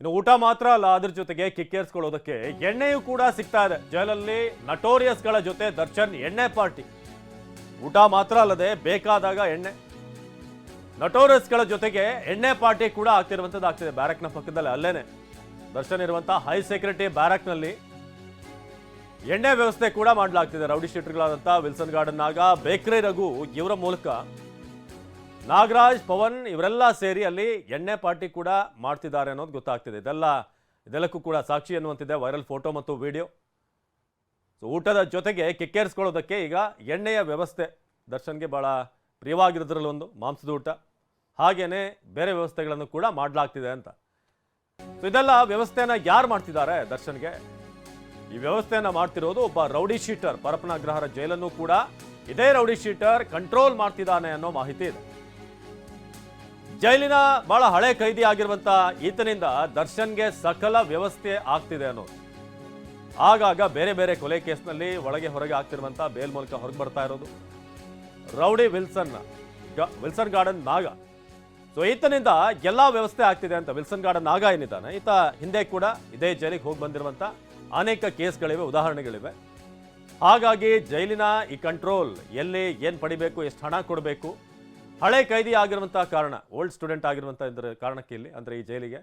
ಇನ್ನು ಊಟ ಮಾತ್ರ ಅಲ್ಲ, ಅದ್ರ ಜೊತೆಗೆ ಕಿಕ್ಕೇರಿಸ್ಕೊಳ್ಳೋದಕ್ಕೆ ಎಣ್ಣೆಯೂ ಕೂಡ ಸಿಗ್ತಾ ಇದೆ. ಜೈಲಲ್ಲಿ ನಟೋರಿಯಸ್ಗಳ ಜೊತೆ ದರ್ಶನ್ ಎಣ್ಣೆ ಪಾರ್ಟಿ. ಊಟ ಮಾತ್ರ ಅಲ್ಲದೆ ಬೇಕಾದಾಗ ಎಣ್ಣೆ. ನಟೋರಿಯಸ್ಗಳ ಜೊತೆಗೆ ಎಣ್ಣೆ ಪಾರ್ಟಿ ಕೂಡ ಆಗ್ತಿರುವಂಥದ್ದು ಆಗ್ತಿದೆ. ಬ್ಯಾರಕ್ನ ಪಕ್ಕದಲ್ಲಿ ಅಲ್ಲೇನೆ. ದರ್ಶನ್ ಇರುವಂಥ ಹೈ ಸೆಕ್ಯೂರಿಟಿ ಬ್ಯಾರಕ್ನಲ್ಲಿ ಎಣ್ಣೆ ವ್ಯವಸ್ಥೆ ಕೂಡ ಮಾಡಲಾಗ್ತಿದೆ. ರೌಡಿ ಶೀಟರ್ಗಳಾದಂಥ ವಿಲ್ಸನ್ ಗಾರ್ಡನ್ ಆಗ, ಬೇಕ್ರಿ ರಘು ಇವರ ಮೂಲಕ ನಾಗರಾಜ್, ಪವನ್ ಇವರೆಲ್ಲ ಸೇರಿ ಅಲ್ಲಿ ಎಣ್ಣೆ ಪಾರ್ಟಿ ಕೂಡ ಮಾಡ್ತಿದ್ದಾರೆ ಅನ್ನೋದು ಗೊತ್ತಾಗ್ತಿದೆ. ಇದೆಲ್ಲ ಇದೆಲ್ಲಕ್ಕೂ ಕೂಡ ಸಾಕ್ಷಿ ಅನ್ನುವಂತಿದೆ ವೈರಲ್ ಫೋಟೋ ಮತ್ತು ವಿಡಿಯೋ ಸೊ ಊಟದ ಜೊತೆಗೆ ಕಿಕ್ಕೇರಿಸ್ಕೊಳ್ಳೋದಕ್ಕೆ ಈಗ ಎಣ್ಣೆಯ ವ್ಯವಸ್ಥೆ ದರ್ಶನ್ಗೆ ಭಾಳ ಪ್ರಿಯವಾಗಿರೋದ್ರಲ್ಲಿ ಒಂದು ಮಾಂಸದ ಊಟ. ಹಾಗೇನೆ ಬೇರೆ ವ್ಯವಸ್ಥೆಗಳನ್ನು ಕೂಡ ಮಾಡಲಾಗ್ತಿದೆ ಅಂತ. ಸೊ ಇದೆಲ್ಲ ವ್ಯವಸ್ಥೆನ ಯಾರು ಮಾಡ್ತಿದ್ದಾರೆ ದರ್ಶನ್ಗೆ? ಈ ವ್ಯವಸ್ಥೆಯನ್ನ ಮಾಡ್ತಿರೋದು ಒಬ್ಬ ರೌಡಿ ಶೀಟರ್ ಪರಪನಾಗ್ರಹರ ಜೈಲನ್ನು ಕೂಡ ಇದೇ ರೌಡಿ ಶೀಟರ್ ಕಂಟ್ರೋಲ್ ಮಾಡ್ತಿದ್ದಾನೆ ಅನ್ನೋ ಮಾಹಿತಿ ಇದೆ. ಜೈಲಿನ ಬಹಳ ಹಳೆ ಕೈದಿ ಆಗಿರುವಂತ ಈತನಿಂದ ದರ್ಶನ್ಗೆ ಸಕಲ ವ್ಯವಸ್ಥೆ ಆಗ್ತಿದೆ ಅನ್ನೋದು. ಆಗಾಗ ಬೇರೆ ಬೇರೆ ಕೊಲೆ ಕೇಸ್ನಲ್ಲಿ ಒಳಗೆ ಹೊರಗೆ ಆಗ್ತಿರುವಂತ ಬೇಲ್ ಮೂಲಕ ಹೊರಗೆ ಬರ್ತಾ ಇರೋದು. Rowdy Wilson Wilson garden Naga. So ಈತನಿಂದ ಎಲ್ಲಾ ವ್ಯವಸ್ಥೆ ಆಗ್ತಿದೆ ಅಂತ ವಿಲ್ಸನ್ ಗಾರ್ಡನ್ ನಾಗ ಏನಿದ್ದಾನೆ, ಈತ ಹಿಂದೆ ಕೂಡ ಇದೇ ಜೈಲಿಗೆ ಹೋಗಿ ಬಂದಿರುವಂತ ಅನೇಕ ಕೇಸ್ಗಳಿವೆ, ಉದಾಹರಣೆಗಳಿವೆ. ಹಾಗಾಗಿ ಜೈಲಿನ ಈ ಕಂಟ್ರೋಲ್ ಎಲ್ಲಿ ಏನು ಪಡಿಬೇಕು, ಎಷ್ಟು ಹಣ ಕೊಡಬೇಕು ಹಳೆ ಕೈದಿ ಆಗಿರುವಂತಹ ಕಾರಣ ಓಲ್ಡ್ ಸ್ಟೂಡೆಂಟ್ ಆಗಿರುವಂಥ ಇದರ ಕಾರಣಕ್ಕೆ ಇಲ್ಲಿ, ಅಂದರೆ ಈ ಜೈಲಿಗೆ.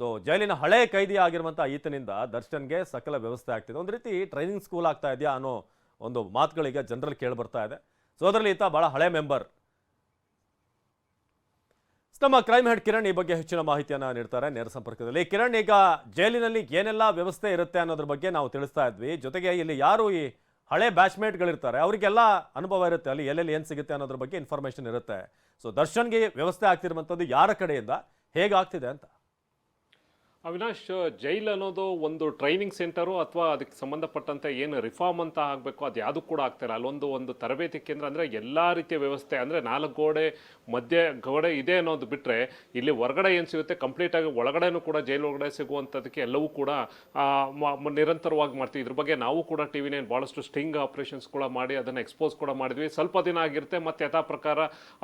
ಸೊ ಜೈಲಿನ ಹಳೆ ಕೈದಿ ಆಗಿರುವಂಥ ಈತನಿಂದ ದರ್ಶನ್ಗೆ ಸಕಲ ವ್ಯವಸ್ಥೆ ಆಗ್ತಿದೆ. ಒಂದು ರೀತಿ ಟ್ರೈನಿಂಗ್ ಸ್ಕೂಲ್ ಆಗ್ತಾ ಇದೆಯಾ ಅನ್ನೋ ಒಂದು ಮಾತುಗಳಿಗೆ ಜನರಲ್ಲಿ ಕೇಳಿ ಬರ್ತಾ ಇದೆ. ಸೊ ಅದರಲ್ಲಿ ಈತ ಬಹಳ ಹಳೆ ಮೆಂಬರ್ ನಮ್ಮ ಕ್ರೈಮ್ ಹೆಡ್ ಕಿರಣ್ ಈ ಬಗ್ಗೆ ಹೆಚ್ಚಿನ ಮಾಹಿತಿಯನ್ನು ನೀಡ್ತಾರೆ ನೇರ ಸಂಪರ್ಕದಲ್ಲಿ. ಕಿರಣ್, ಈಗ ಜೈಲಿನಲ್ಲಿ ಏನೆಲ್ಲ ವ್ಯವಸ್ಥೆ ಇರುತ್ತೆ ಅನ್ನೋದ್ರ ಬಗ್ಗೆ ನಾವು ತಿಳಿಸ್ತಾ ಇದ್ವಿ. ಜೊತೆಗೆ ಇಲ್ಲಿ ಯಾರು ಈ ಹಳೆ ಬ್ಯಾಚ್ಮೇಟ್ಗಳಿರ್ತಾರೆ, ಅವರಿಗೆಲ್ಲ ಅನುಭವ ಇರುತ್ತೆ, ಅಲ್ಲಿ ಎಲ್ಲೆಲ್ಲಿ ಏನು ಸಿಗುತ್ತೆ ಅನ್ನೋದ್ರ ಬಗ್ಗೆ ಇನ್ಫಾರ್ಮೇಷನ್ ಇರುತ್ತೆ. ಸೊ ದರ್ಶನ್ಗೆ ವ್ಯವಸ್ಥೆ ಆಗ್ತಿರುವಂಥದ್ದು ಯಾರ ಕಡೆಯಿಂದ, ಹೇಗಾಗ್ತಿದೆ ಅಂತ. ಅವಿನಾಶ್, ಜೈಲ್ ಅನ್ನೋದು ಒಂದು ಟ್ರೈನಿಂಗ್ ಸೆಂಟರು ಅಥವಾ ಅದಕ್ಕೆ ಸಂಬಂಧಪಟ್ಟಂತೆ ಏನು ರಿಫಾರ್ಮ್ ಅಂತ ಆಗಬೇಕು ಅದು ಯಾವುದು ಕೂಡ ಆಗ್ತಿಲ್ಲ ಅಲ್ಲೊಂದು ಒಂದು ತರಬೇತಿ ಕೇಂದ್ರ ಅಂದರೆ ಎಲ್ಲ ರೀತಿಯ ವ್ಯವಸ್ಥೆ ಅಂದರೆ ನಾಲ್ಕು ಗೋಡೆ, ಮಧ್ಯ ಗೋಡೆ ಇದೆ ಅನ್ನೋದು ಬಿಟ್ಟರೆ ಇಲ್ಲಿ ಹೊರಗಡೆ ಏನು ಸಿಗುತ್ತೆ? ಕಂಪ್ಲೀಟಾಗಿ ಒಳಗಡೆನೂ ಕೂಡ ಜೈಲ್ ಒಳಗಡೆ ಸಿಗುವಂಥದ್ದಕ್ಕೆ ಎಲ್ಲವೂ ಕೂಡ ನಿರಂತರವಾಗಿ ಮಾಡ್ತೀವಿ. ಇದ್ರ ಬಗ್ಗೆ ನಾವು ಕೂಡ ಟಿ ವಿನೇನು ನೈನ್ ಭಾಳಷ್ಟು ಸ್ಟಿಂಗ್ ಆಪ್ರೇಷನ್ಸ್ ಕೂಡ ಮಾಡಿ ಅದನ್ನು ಎಕ್ಸ್ಪೋಸ್ ಕೂಡ ಮಾಡಿದ್ವಿ. ಸ್ವಲ್ಪ ದಿನ ಆಗಿರುತ್ತೆ, ಮತ್ತು ಯಥಾ ಪ್ರಕಾರ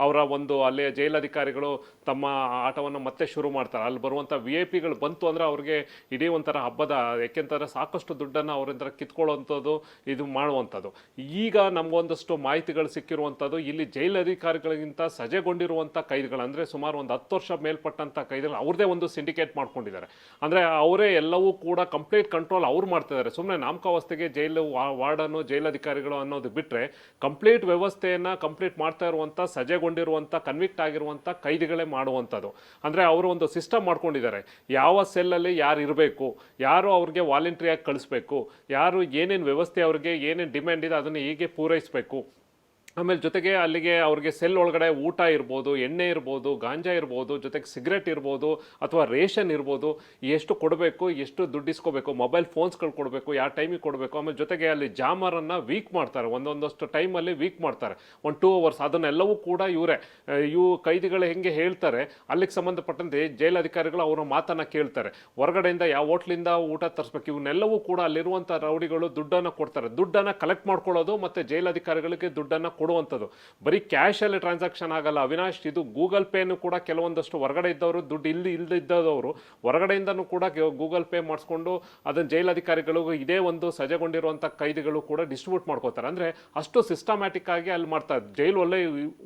ಅವರ ಒಂದು ಅಲ್ಲಿ ಜೈಲಧಿಕಾರಿಗಳು ತಮ್ಮ ಆಟವನ್ನು ಮತ್ತೆ ಶುರು ಮಾಡ್ತಾರೆ. ಅಲ್ಲಿ ಬರುವಂಥ ವಿ ಐ ಪಿಗಳು ಬಂತು ಅಂದರೆ ಅವ್ರಿಗೆ ಇಡೀ ಒಂಥರ ಹಬ್ಬದ ಯಾಕೆಂತಂದರೆ ಸಾಕಷ್ಟು ದುಡ್ಡನ್ನು ಅವರಿಂದ ಕಿತ್ಕೊಳ್ಳುವಂಥದ್ದು ಇದು ಮಾಡುವಂಥದ್ದು. ಈಗ ನಮಗೊಂದಷ್ಟು ಮಾಹಿತಿಗಳು ಸಿಕ್ಕಿರುವಂಥದ್ದು ಇಲ್ಲಿ ಜೈಲಧಿಕಾರಿಗಳಿಗಿಂತ ಸಜೆಗೊಂಡಿರುವಂಥ ಕೈದಿಗಳು, ಅಂದರೆ ಸುಮಾರು ಒಂದು ಹತ್ತು ವರ್ಷ ಮೇಲ್ಪಟ್ಟಂಥ ಕೈದಿಗಳು, ಅವ್ರದೇ ಒಂದು ಸಿಂಡಿಕೇಟ್ ಮಾಡ್ಕೊಂಡಿದ್ದಾರೆ. ಅಂದರೆ ಅವರೇ ಎಲ್ಲವೂ ಕೂಡ ಕಂಪ್ಲೀಟ್ ಕಂಟ್ರೋಲ್ ಅವ್ರು ಮಾಡ್ತಿದ್ದಾರೆ. ಸುಮ್ಮನೆ ನಾಮಕಾವಸ್ಥೆಗೆ ಜೈಲು ವಾರ್ಡನ್ನು ಜೈಲ್ ಜೈಲಧಿಕಾರಿಗಳು ಅನ್ನೋದು ಬಿಟ್ಟರೆ ಕಂಪ್ಲೀಟ್ ವ್ಯವಸ್ಥೆಯನ್ನು ಕಂಪ್ಲೀಟ್ ಮಾಡ್ತಾ ಇರುವಂಥ, ಸಜೆಗೊಂಡಿರುವಂಥ, ಕನ್ವಿಕ್ಟ್ ಆಗಿರುವಂಥ ಕೈದಿಗಳೇ ಮಾಡುವಂಥದ್ದು. ಅಂದರೆ ಅವರು ಒಂದು ಸಿಸ್ಟಮ್ ಮಾಡ್ಕೊಂಡಿದ್ದಾರೆ. ಯಾವ ಸೆಲ್ಲಲ್ಲಿ ಯಾರು ಇರಬೇಕು, ಯಾರು ಅವ್ರಿಗೆ ವಾಲಂಟ್ರಿಯಾಗಿ ಕಳಿಸ್ಬೇಕು, ಯಾರು ಏನೇನು ವ್ಯವಸ್ಥೆ ಅವ್ರಿಗೆ ಏನೇನು ಡಿಮ್ಯಾಂಡ್ ಇದೆ ಅದನ್ನು ಹೇಗೆ ಪೂರೈಸಬೇಕು. ಆಮೇಲೆ ಜೊತೆಗೆ ಅಲ್ಲಿಗೆ ಅವ್ರಿಗೆ ಸೆಲ್ ಒಳಗಡೆ ಊಟ ಇರ್ಬೋದು, ಎಣ್ಣೆ ಇರ್ಬೋದು, ಗಾಂಜಾ ಇರ್ಬೋದು, ಜೊತೆಗೆ ಸಿಗರೆಟ್ ಇರ್ಬೋದು ಅಥವಾ ರೇಷನ್ ಇರ್ಬೋದು, ಎಷ್ಟು ಕೊಡಬೇಕು, ಎಷ್ಟು ದುಡ್ಡು ಇಸ್ಕೋಬೇಕು, ಮೊಬೈಲ್ ಫೋನ್ಸ್ಗಳು ಕೊಡಬೇಕು, ಯಾವ ಟೈಮಿಗೆ ಕೊಡಬೇಕು, ಆಮೇಲೆ ಜೊತೆಗೆ ಅಲ್ಲಿ ಜಾಮರನ್ನು ವೀಕ್ ಮಾಡ್ತಾರೆ. ಒಂದೊಂದಷ್ಟು ಟೈಮಲ್ಲಿ ವೀಕ್ ಮಾಡ್ತಾರೆ. ಒಂದು ಟೂ ಅವರ್ಸ್ ಅದನ್ನೆಲ್ಲವೂ ಕೂಡ ಇವರೇ ಇವು ಕೈದಿಗಳು ಹೆಂಗೆ ಹೇಳ್ತಾರೆ, ಅಲ್ಲಿಗೆ ಸಂಬಂಧಪಟ್ಟಂತೆ ಜೈಲಧಿಕಾರಿಗಳು ಅವರ ಮಾತನ್ನು ಕೇಳ್ತಾರೆ. ಹೊರಗಡೆಯಿಂದ ಯಾವ ಹೋಟ್ಲಿಂದ ಊಟ ತರಿಸ್ಬೇಕು, ಇವನ್ನೆಲ್ಲವೂ ಕೂಡ ಅಲ್ಲಿರುವಂಥ ರೌಡಿಗಳು ದುಡ್ಡನ್ನು ಕೊಡ್ತಾರೆ. ದುಡ್ಡನ್ನು ಕಲೆಕ್ಟ್ ಮಾಡ್ಕೊಳ್ಳೋದು ಮತ್ತು ಜೈಲಧಿಕಾರಿಗಳಿಗೆ ದುಡ್ಡನ್ನು ಕೊಡುವಂಥದ್ದು. ಬರೀ ಕ್ಯಾಶಲ್ಲಿ ಟ್ರಾನ್ಸಾಕ್ಷನ್ ಆಗಲ್ಲ. ಅವಿನಾಶ್, ಇದು ಗೂಗಲ್ ಪೇನು ಕೂಡ ಕೆಲವೊಂದಷ್ಟು ಹೊರಗಡೆ ಇದ್ದವರು, ದುಡ್ಡು ಇಲ್ಲಿ ಇಲ್ಲದಿದ್ದವರು ಹೊರಗಡೆಯಿಂದನೂ ಕೂಡ ಗೂಗಲ್ ಪೇ ಮಾಡಿಸ್ಕೊಂಡು ಅದನ್ನು ಜೈಲಧಿಕಾರಿಗಳು ಇದೇ ಒಂದು ಸಜೆಗೊಂಡಿರುವಂಥ ಕೈದಿಗಳು ಕೂಡ ಡಿಸ್ಟ್ರಿಬ್ಯೂಟ್ ಮಾಡ್ಕೋತಾರೆ. ಅಂದರೆ ಅಷ್ಟು ಸಿಸ್ಟಮ್ಯಾಟಿಕ್ ಆಗಿ ಅಲ್ಲಿ ಮಾಡ್ತಾರೆ ಜೈಲು ಒಳ್ಳೆ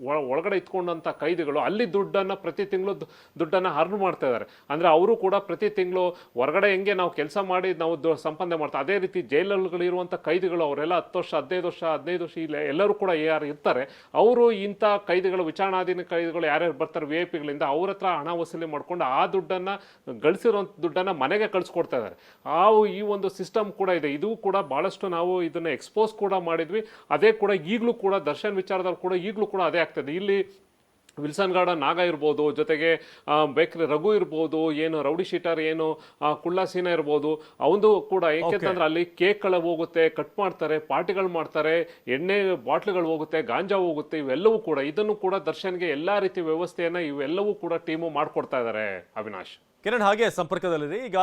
ಒಳ- ಒಳಗಡೆ ಇತ್ಕೊಂಡಂಥ ಕೈದಿಗಳು ಅಲ್ಲಿ ದುಡ್ಡನ್ನು ಪ್ರತಿ ತಿಂಗಳು ದುಡ್ಡನ್ನು ಅರ್ನ್ ಮಾಡ್ತಾ ಇದ್ದಾರೆ. ಅಂದರೆ ಅವರು ಕೂಡ ಪ್ರತಿ ತಿಂಗಳು ಹೊರಗಡೆ ಹೆಂಗೆ ನಾವು ಕೆಲಸ ಮಾಡಿ ನಾವು ಸಂಪಾದನೆ ಮಾಡ್ತಾರೆ ಅದೇ ರೀತಿ ಜೈಲುಗಳಿರುವಂಥ ಕೈದಿಗಳು ಅವರೆಲ್ಲ ಹತ್ತು ವರ್ಷ, ಹದಿನೈದು ವರ್ಷ ಹದಿನೈದು ವರ್ಷ, ಇಲ್ಲ ಎಲ್ಲರೂ ಕೂಡ ಯಾರು ಇರ್ತಾರೆ. ಅವರು ಇಂಥ ಕೈದಿಗಳು, ವಿಚಾರಣಾಧೀನ ಕೈದಿಗಳು ಯಾರ್ಯಾರು ಬರ್ತಾರೆ ವಿ ಐ ಪಿಗಳಿಂದ ಅವ್ರ ಹತ್ರ ಹಣ ವಸೂಲಿ ಮಾಡ್ಕೊಂಡು ಆ ದುಡ್ಡನ್ನು ಗಳಿಸಿರೋಂಥ ದುಡ್ಡನ್ನು ಮನೆಗೆ ಕಳಿಸ್ಕೊಡ್ತಾ ಇದ್ದಾರೆ. ಆ ಈ ಒಂದು ಸಿಸ್ಟಮ್ ಕೂಡ ಇದೆ. ಇದು ಕೂಡ ಭಾಳಷ್ಟು ನಾವು ಇದನ್ನು ಎಕ್ಸ್ಪೋಸ್ ಕೂಡ ಮಾಡಿದ್ವಿ. ಅದೇ ಕೂಡ ಈಗಲೂ ಕೂಡ ದರ್ಶನ್ ವಿಚಾರದಲ್ಲಿ ಕೂಡ ಈಗಲೂ ಕೂಡ ಅದೇ ಆಗ್ತದೆ ಇಲ್ಲಿ ವಿಲ್ಸನ್ ಗಾರ್ಡನ್ ನಾಗ ಇರ್ಬೋದು ಜೊತೆಗೆ ಬೇಕ್ರೆ ರಘು ಇರ್ಬೋದು ಏನು ರೌಡಿ ಶೀಟರ್ ಏನು ಕುಳ್ಳಾಸೀನ ಕುಳ್ಳ ಸೀನಾ ಇರ್ಬೋದು ಅವಂದು ಕೂಡ ಏಕೆಂತಂದ್ರೆ ಅಲ್ಲಿ ಕೇಕ್ಗಳು ಹೋಗುತ್ತೆ ಕಟ್ ಮಾಡ್ತಾರೆ ಪಾರ್ಟಿಗಳು ಮಾಡ್ತಾರೆ ಎಣ್ಣೆ ಬಾಟ್ಲುಗಳು ಹೋಗುತ್ತೆ ಗಾಂಜಾ ಹೋಗುತ್ತೆ ಇವೆಲ್ಲವೂ ಕೂಡ ಇದನ್ನು ಕೂಡ ದರ್ಶನ್ಗೆ ಎಲ್ಲಾ ರೀತಿ ವ್ಯವಸ್ಥೆಯನ್ನ ಇವೆಲ್ಲವೂ ಕೂಡ ಟೀಮು ಮಾಡ್ಕೊಡ್ತಾ ಇದ್ದಾರೆ ಅವಿನಾಶ್. ಕಿರಣ್ ಹಾಗೆ ಸಂಪರ್ಕದಲ್ಲಿದೆ ಈಗ